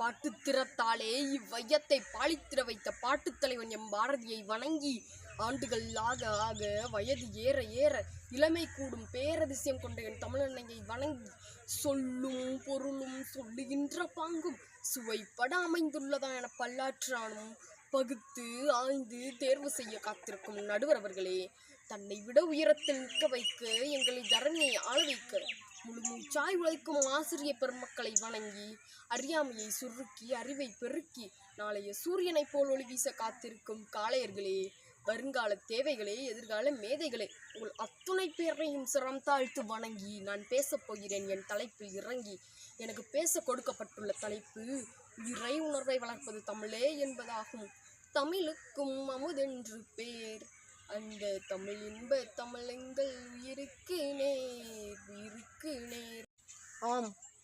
பாட்டுத்திறத்தாலே இவ்வையத்தை பாலித்திர வைத்த பாட்டுத் தலைவன் எம் பாரதியை வணங்கி ஆண்டுகள் ஆக ஆக வயது ஏற ஏற இளமை கூடும் பேரதிசயம் கொண்ட என் தமிழன்னையை வணங்கி சொல்லும் பொருளும் சொல்லுகின்ற பாங்கும் சுவைப்பட அமைந்துள்ளதா என பல்லாற்றானும் பகுத்து ஆய்ந்து தேர்வு செய்ய காத்திருக்கும் நடுவர் அவர்களே தன்னை விட உயரத்தில் நிற்க வைக்க எங்களை தரணியை ஆள வைக்க முழுமூச்சாய் உழைக்கும் ஆசிரிய பெருமக்களை வணங்கி அறியாமையை சுருக்கி அறிவை பெருக்கி நாளைய சூரியனைப் போல் ஒளி வீச காத்திருக்கும் காளையர்களே வருங்கால தேவைகளே எதிர்கால மேதைகளே உங்கள் அத்துணை பேரையும் சிரம் தாழ்த்து வணங்கி நான் பேசப் போகிறேன் என் தலைப்பில் இறங்கி. எனக்கு பேச கொடுக்கப்பட்டுள்ள தலைப்பு இறை உணர்வை வளர்ப்பது தமிழே என்பதாகும். தமிழுக்கும் அமுதென்று பேர். அந்த தமிழ் இன்ப தமிழெங்கள் உயிருக்கு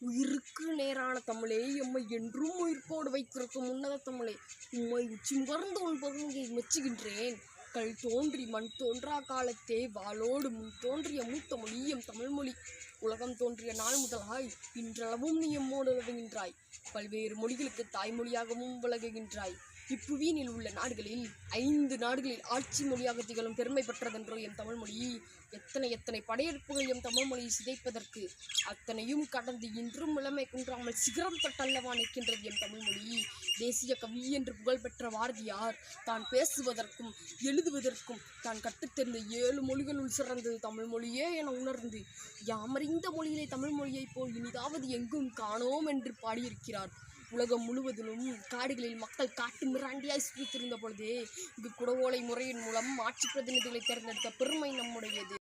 உயிருக்கு நேரான தமிழே எம்மை என்றும் உயிர்ப்போடு வைத்திருக்கும் உன்னத தமிழே. உம்மை உச்சி முகர்ந்து உன் பொருளை மெச்சுகின்றேன். கல் தோன்றி மண் தோன்றா காலத்தே வாளோடு முன் தோன்றிய மூத்த மொழி எம் தமிழ்மொழி உலகம் தோன்றிய நாள் முதலாய் இன்றளவும் நீ எம்மோடு விளங்குகின்றாய் பல்வேறு மொழிகளுக்கு தாய்மொழியாகவும் விளங்குகின்றாய். இப்புவியினில் உள்ள நாடுகளில் ஐந்து நாடுகளில் ஆட்சி மொழியாக திகழும் பெருமை பெற்றதென்றோ எம் தமிழ்மொழி எத்தனை எத்தனை படையெடுப்புகள் எம் தமிழ்மொழியை சிதைப்பதற்கு? அத்தனையும் கடந்து இன்றும் இளமை குன்றாமல் சிகரம் தொட்டல்லவா நிற்கின்றது எம் தமிழ்மொழி தேசிய கவி என்று புகழ்பெற்ற பாரதியார் தான் பேசுவதற்கும் எழுதுவதற்கும் தான் கற்றுத்தெரிந்த ஏழு மொழிகளுள் சிறந்தது தமிழ் மொழியே என உணர்ந்து யாமறிந்த மொழியிலே தமிழ் மொழியைப் போல் இனிதாவது எங்கும் காணோம் என்று பாடியிருக்கிறார். உலகம் முழுவதிலும் காடுகளில் மக்கள் காட்டு மிராண்டியாய் சுற்றித்திருந்த பொழுதே இங்கு குடவோலை முறையின் மூலம் ஆட்சி பிரதிநிதிகளை தேர்ந்தெடுத்த பெருமை நம்முடையது.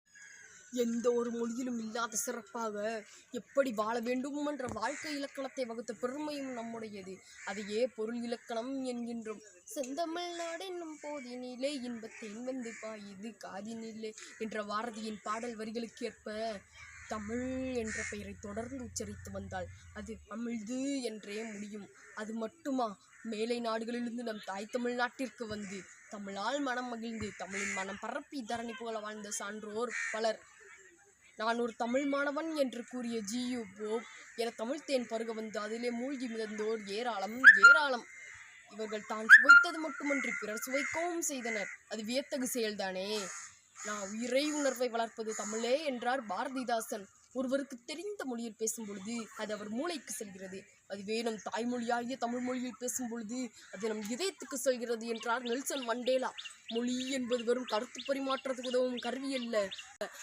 எந்த ஒரு மொழியிலும் இல்லாத சிறப்பாக எப்படி வாழ வேண்டும் என்ற வாழ்க்கை இலக்கணத்தை வகுத்த பெருமையும் நம்முடையது. அதையே பொருள் இலக்கணம் என்கின்றோம். செந்தமிழ் நாடு என்னும் போதினிலே இன்பத்தேன் வந்து பாயுது காதினிலே. என்ற பாரதியின் பாடல் வரிகளுக்கு ஏற்ப தமிழ் என்ற பெயரை தொடர்ந்து உச்சரித்து வந்தால் அது அமிழ்து என்றே முடியும். அது மட்டுமா? மேலை நாடுகளிலிருந்து நம் தாய் தமிழ்நாட்டிற்கு வந்து தமிழால் மனம் மகிழ்ந்து தமிழின் மனம் பரப்பி தரணி போல வாழ்ந்த சான்றோர் பலர். நான் ஒரு தமிழ் மாணவன் என்று கூறிய ஜியு போப் என தமிழ் தேன் பருக வந்து அதிலே மூழ்கி மிதந்தோர் ஏராளம் ஏராளம். இவர்கள் தான் சுவைத்தது மட்டுமன்றி பிறர் சுவைக்கவும் செய்தனர். அது வியத்தகு செயல்தானே? நான் உயிரை உணர்வை வளர்ப்பது தமிழே என்றார் பாரதிதாசன். ஒருவருக்கு தெரிந்த மொழியில் பேசும் பொழுது அது அவர் மூளைக்கு செல்கிறது. அதுவே நம் தாய்மொழியாகிய தமிழ் மொழியில் பேசும் பொழுது அது நம் இதயத்துக்கு செல்கிறது என்றார் நெல்சன் மண்டேலா. மொழி என்பது வெறும் கருத்து பரிமாற்றத்துக்கு உதவும் கருவி அல்ல.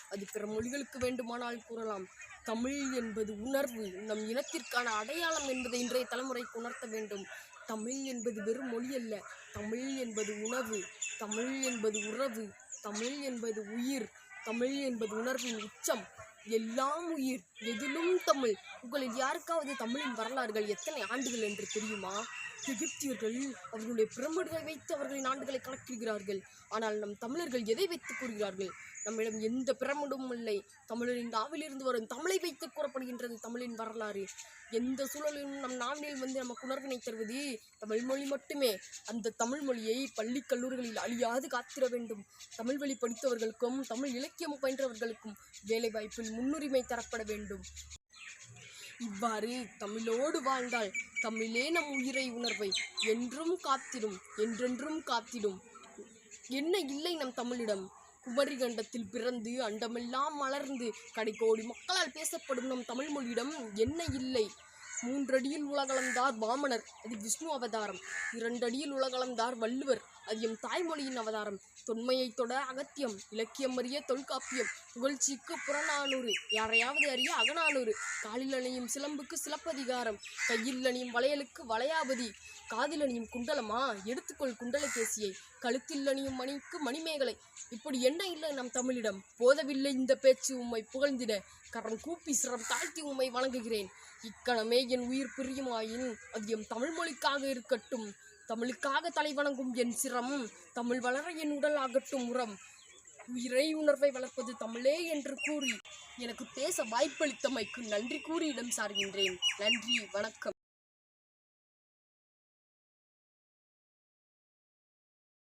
அது பிற மொழிகளுக்கு வேண்டுமானால் கூறலாம். தமிழ் என்பது உணர்வு நம் இனத்திற்கான அடையாளம் என்பதை இன்றைய தலைமுறைக்கு உணர்த்த வேண்டும். தமிழ் என்பது வெறும் மொழி அல்ல. தமிழ் என்பது உணவு. தமிழ் என்பது உறவு. தமிழ் என்பது உயிர் தமிழ் என்பது உணர்வின் உச்சம். எல்லாம் உயிர் எதிலும் தமிழ். உங்களில் யாருக்காவது தமிழின் வரலாறுகள் எத்தனை ஆண்டுகள் என்று தெரியுமா? எகிப்தியர்கள் அவர்களுடைய பிரமிடுகளை வைத்து அவர்களின் ஆண்டுகளை கணக்கிடுகிறார்கள். ஆனால் நம் தமிழர்கள் எதை வைத்து கூறுகிறார்கள்? நம்மிடம் எந்த பிரமிடும் இல்லை. தமிழரின் நாவிலிருந்து வரும் தமிழை வைத்து கூறப்படுகின்றது தமிழின் வரலாறு. எந்த சூழலிலும் நம் நாவினில் வந்து நமக்கு உணர்வினை தருவது தமிழ் மொழி மட்டுமே. அந்த தமிழ் மொழியை பள்ளி கல்லூரிகளில் அழியாது காத்திட வேண்டும். தமிழ் வழி படித்தவர்களுக்கும் தமிழ் இலக்கியம் பயின்றவர்களுக்கும் வேலைவாய்ப்பில் முன்னுரிமை தரப்பட வேண்டும். இவ்வாறு தமிழோடு வாழ்ந்தால் தமிழே நம் உயிரை உணர்வை. என்றும் காத்திடும் என்றென்றும் காத்திடும். என்ன இல்லை நம் தமிழிடம்? குமரி கண்டத்தில் பிறந்து அண்டமெல்லாம் மலர்ந்து கடைக்கோடி மக்களால் பேசப்படும் நம் தமிழ் மொழியிடம் என்ன இல்லை? மூன்றடியில் உலகளந்தார் வாமனர் அது விஷ்ணு அவதாரம். இரண்டடியில் உலகளந்தார் வள்ளுவர். அது எம் தாய்மொழியின் அவதாரம். தொன்மையை தொட அகத்தியம் இலக்கியம் அறிய தொல்காப்பியம் புகழ்ச்சிக்கு புறநானூறு யாரையாவது அறிய அகநானூறு. காலில் அணியும் சிலம்புக்கு சிலப்பதிகாரம் கையில் அணியும் வளையலுக்கு வளையாபதி காதில் அணியும் குண்டலமா? எடுத்துக்கொள் குண்டலகேசியை கழுத்தில் அணியும் மணிக்கு மணிமேகலை. இப்படி என்ன இல்லை நம் தமிழிடம்? போதவில்லை இந்த பேச்சு உம்மை புகழ்ந்திட. கரம் கூப்பி சிரம் தாழ்த்தி உம்மை வணங்குகிறேன். இக்கணமே என் உயிர் பிரியுமாயின் அது எம் தமிழ்மொழிக்காக இருக்கட்டும். தமிழுக்காக தலை வணங்கும் என் சிரம் தமிழ் வளர என் உடல் ஆகட்டும் உரம். உயிரை உணர்வை வளர்ப்பது தமிழே என்று கூறி எனக்கு பேச வாய்ப்பளித்தமைக்கு நன்றி கூறி இடம் சார்கின்றேன். நன்றி வணக்கம்.